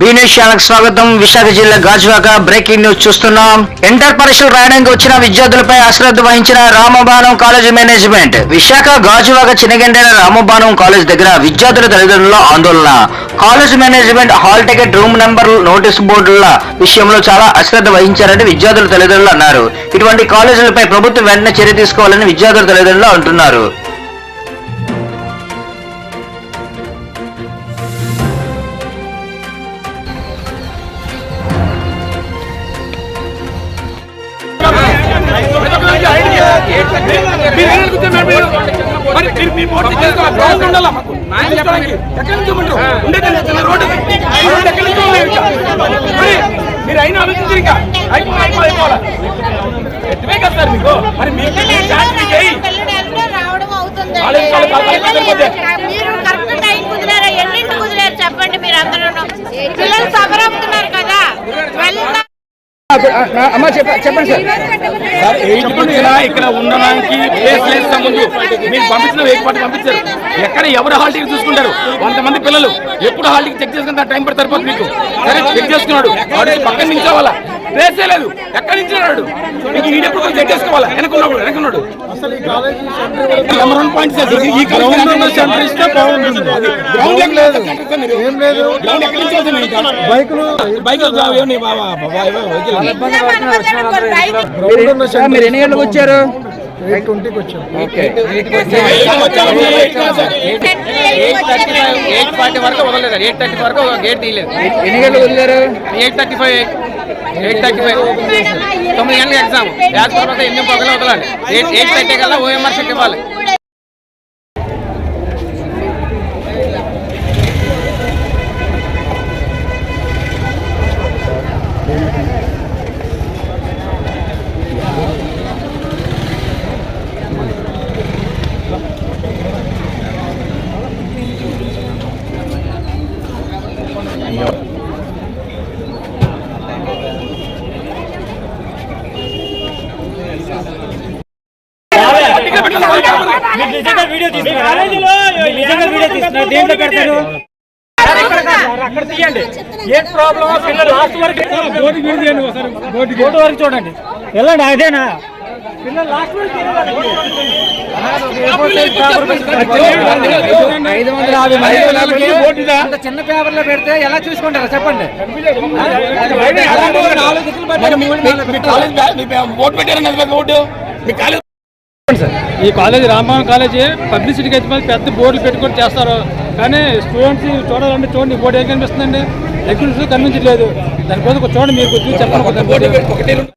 బీనేషాలకు స్వాగతం. విశాఖ జిల్లా Gajuwaka breaking news చూస్తున్నాం. ఇంటర్ పరీక్షలు రాయడానికి వచ్చిన విద్యార్థులపై అశ్రద్ధ వహించిన రామబాణం కాలేజ్ మేనేజ్మెంట్. విశాఖ గాజువాక చిన్నగండైన రామబాణం కాలేజ్ దగ్గర విద్యార్థుల తల్లిదండ్రుల ఆందోళన. College management hall ticket room number notice బోర్డుల విషయంలో చాలా అశ్రద్ధ వహించారని విద్యార్థుల తల్లిదండ్రులు అన్నారు. ఇటువంటి కాలేజీలపై ప్రభుత్వం వెంటనే చర్య తీసుకోవాలని విద్యార్థుల తల్లిదండ్రులు అంటున్నారు. మీరు ఎక్కడ కూర్చున్నారు మీరు? మరి మీరు మీ పోటీ చేసుకోవాలి. గ్రౌండ్ ఉండాలా మాకు? చూసుకోవడానికి. ఎక్కడి నుంచి ఉంటారు ఉండేది రోడ్డు. రోడ్డు ఎక్కడి నుంచి ఇవ్వలేదు మరి మీరు అయినా ఆలోచించారు ఇంకా అయిపోవాలి అయిపోవాలి అయిపోవాలి ఎట్టువే కదా సార్ మీకు మరి మీకు చెప్పండి మీరు అందరూ పిల్లలు సభ వాళ్ళ ఇంట్లో కాదు, వాళ్ళ ఇంట్లో పోతే. మీరు కరెక్ట్ టైం కుదిరారా ఎన్నింటి కుదిరారు చెప్పండి మీరు అందరూ పిల్లలు సబరవుతున్నారు కదా వెళ్తా అమ్మా చెప్ప- చెప్పండి సార్. ఇక్కడ ఉండడానికి ప్లేస్ లేదు ముందు. మీరు పంపించిన ఏర్పాటు పాటు పంపించారు. ఎక్కడ ఎవరు హాల్ టికెట్ చూసుకుంటారు? కొంతమంది పిల్లలు ఎప్పుడు హాల్ టికెట్ చెక్ చేసుకుంటే టైం పడి సరిపోతుంది మీకు. సరే చెక్ చేసుకున్నాడు. వాడు పక్కన నించోవాలా? లేదు. ఎక్కడి నుంచి రాడు? మీకు ఈ ఎప్పుడు చెక్ చేసుకోవాలా వెనకున్నాడు వెనకున్నాడు నెంబర్ వన్ పాయింట్ సార్. ఈ గ్రౌండ్ సెంటర్ ఇస్తే బాగుంటుంది. గ్రౌండ్ లేదు. ఏం లేదు. గ్రౌండ్ ఎక్కడి నుంచి వస్తుంది? బైకులు బైకులు మీరు ఎన్ని గంటలకు వచ్చారు ఎయిట్ ట్వంటీకి వచ్చాం. ఎయిట్ ఫార్టీ వరకు వదలలేదు ఎయిట్ థర్టీ వరకు గేట్ తీయలేదు. ఎన్ని గంటలకు వదిలేరు? Eight thirty five eight thirty five. తొమ్మిది గంటలకు ఎగ్జామ్ బ్యాచ్ తర్వాత ఎనిమిది పగల వదలాలి. ఎయిట్ ఎయిట్ థర్టీ కల్లా ఓఎంఆర్ షీట్ ఇవ్వాలి. అక్కడ తీయండి ఏ ప్రాబ్లమ్ పిల్లలు లాస్ట్ వరకు బోర్డు బోర్డు వరకు చూడండి వెళ్ళండి అదేనా పిల్లలు లాస్ట్ వరకు చిన్న పేపర్లో పెడితే ఎలా చూసుకుంటారా చెప్పండి మరి ఈ కాలేజీ రామభవన్ కాలేజీ పబ్లిసిటీకి అయితే మరి పెద్ద బోర్డులు పెట్టుకొని చేస్తారు. కానీ స్టూడెంట్స్ చూడాలంటే చూడండి బోర్డు ఏం కనిపిస్తుందండి? ఎక్కడ కనిపించట్లేదు. దానికోసం ఒక చూడండి మీరు చూసి రెండు.